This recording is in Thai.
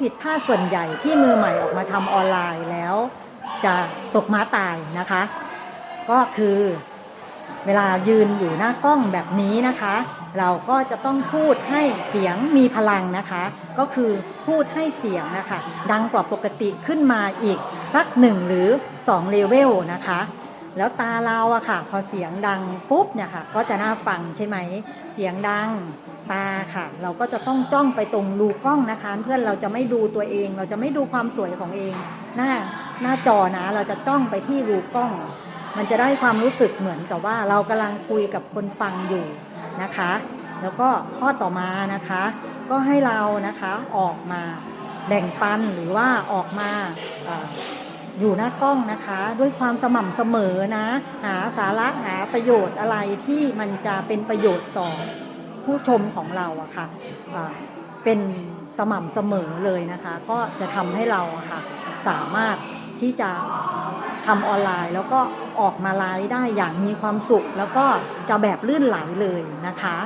ผิดพลาดส่วนใหญ่ที่มือใหม่ออกมาทำออนไลน์แล้วจะตกม้าตายนะคะ ก็คือเวลายืนอยู่หน้ากล้องแบบนี้นะคะ เราก็จะต้องพูดให้เสียงมีพลังนะคะ ก็คือพูดให้เสียงนะคะ ดังกว่าปกติขึ้นมาอีกสักหนึ่งหรือ2เลเวลนะคะ แล้วตาเราอะค่ะ พอเสียงดังปุ๊บเนี่ยค่ะ ก็จะน่าฟังใช่ไหม เสียงดังตาค่ะ เราก็จะต้องจ้องไปตรงรูกล้องนะคะ เพื่อนเราจะไม่ดูตัวเอง เราจะไม่ดูความสวยของเอง หน้าหน้าจอนะ เราจะจ้องไปที่รูกล้อง มันจะได้ความรู้สึกเหมือนกับว่าเรากำลังคุยกับคนฟังอยู่นะคะ แล้วก็ข้อต่อมานะคะ ก็ให้เรานะคะออกมาแบ่งปันหรือว่าออกมา อยู่หน้ากล้องนะคะ ด้วยความสม่ำเสมอนะ หาสาระหาประโยชน์อะไรที่มันจะเป็นประโยชน์ต่อผู้ชมของเราอะค่ะอ่าเป็นสม่ำเสมอเลยนะคะ ก็จะทำให้เราอะค่ะสามารถที่จะทำออนไลน์ แล้วก็ออกมาไลฟ์ได้อย่างมีความสุข แล้วก็จะแบบลื่นไหลเลยนะคะ